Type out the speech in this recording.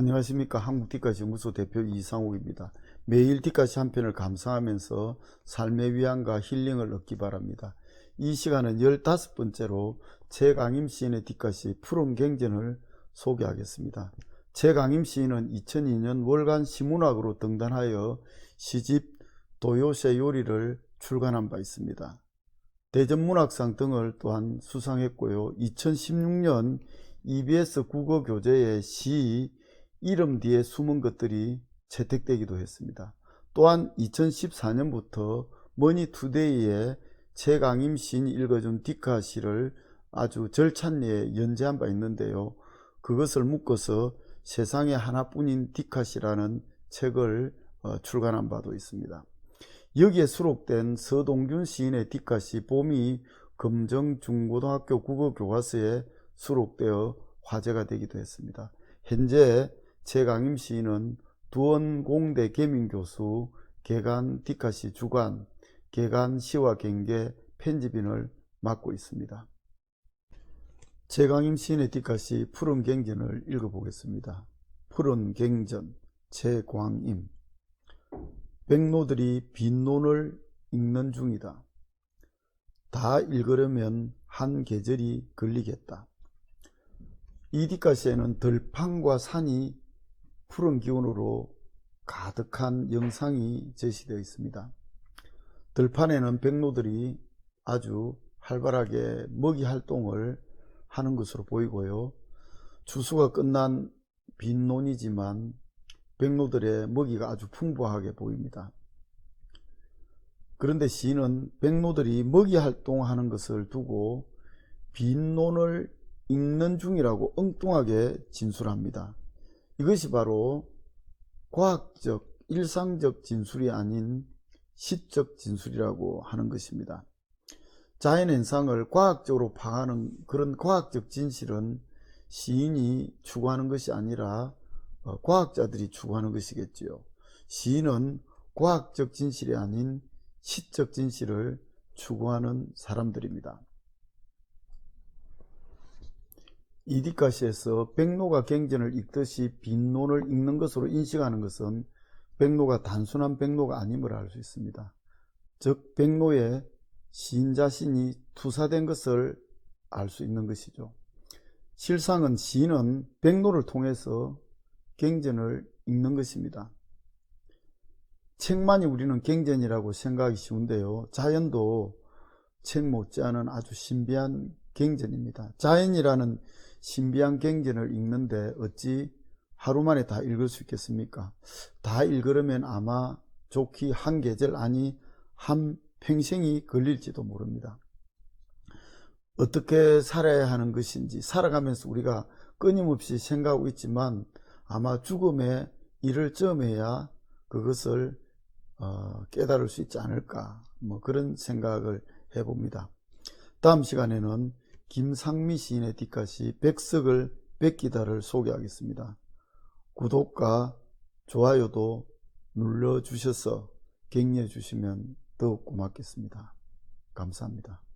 안녕하십니까 한국디까지 연구소 대표 이상욱입니다. 매일 디까지 한 편을 감상하면서 삶의 위안과 힐링을 얻기 바랍니다. 이 시간은 15번째로 최강임 시인의 디까지 푸른 갱전을 소개하겠습니다. 최강임 시인은 2002년 월간 시문학으로 등단하여 시집 도요새 요리를 출간한 바 있습니다. 대전문학상 등을 또한 수상했고요. 2016년 EBS 국어교재에 시 이름 뒤에 숨은 것들이 채택되기도 했습니다. 또한 2014년부터 머니투데이에 최강임 시인이 읽어준 디카 시를 아주 절찬리에 연재한 바 있는데요. 그것을 묶어서 세상에 하나뿐인 디카 시라는 책을 어, 출간한 바도 있습니다. 여기에 수록된 서동균 시인의 디카 시 봄이 금정중고등학교 국어교과서에 수록되어 화제가 되기도 했습니다. 현재 최강임 시인은 두원공대 계민교수, 개간 디카시 주간, 개간 시와 경계 편집인을 맡고 있습니다. 최강임 시인의 디카시 푸른 갱전을 읽어보겠습니다. 푸른 갱전, 최광임 백로들이 빈논을 읽는 중이다. 다 읽으려면 한 계절이 걸리겠다. 이 뒷가시에는 들판과 산이 푸른 기운으로 가득한 영상이 제시되어 있습니다. 들판에는 백로들이 아주 활발하게 먹이 활동을 하는 것으로 보이고요. 추수가 끝난 빈 논이지만 백로들의 먹이가 아주 풍부하게 보입니다. 그런데 시인은 백로들이 먹이 활동하는 것을 두고 빈 논을 읽는 중이라고 엉뚱하게 진술합니다. 이것이 바로 과학적, 일상적 진술이 아닌 시적 진술이라고 하는 것입니다. 자연 현상을 과학적으로 파악하는 그런 과학적 진실은 시인이 추구하는 것이 아니라 어, 과학자들이 추구하는 것이겠지요. 시인은 과학적 진실이 아닌 시적 진실을 추구하는 사람들입니다. 이디카시에서 백로가 갱전을 읽듯이 빈론을 읽는 것으로 인식하는 것은 백로가 단순한 백로가 아님을 알 수 있습니다. 즉 백로에 시인 자신이 투사된 것을 알 수 있는 것이죠. 실상은 시인은 백로를 통해서 갱전을 읽는 것입니다. 책만이 우리는 갱전이라고 생각하기 쉬운데요. 자연도 책 못지않은 아주 신비한 갱전입니다. 자연이라는 신비한 갱전을 읽는데 어찌 하루 만에 다 읽을 수 있겠습니까? 다 읽으려면 아마 좋기 한 계절 아니 한 평생이 걸릴지도 모릅니다. 어떻게 살아야 하는 것인지 살아가면서 우리가 끊임없이 생각하고 있지만 아마 죽음에 이를 점해야 그것을 어, 깨달을 수 있지 않을까 뭐 그런 생각을 해봅니다. 다음 시간에는 김상미 시인의 뒷가시 백석을 뺏기다를 소개하겠습니다. 구독과 좋아요도 눌러주셔서 격려해 주시면 더욱 고맙겠습니다. 감사합니다.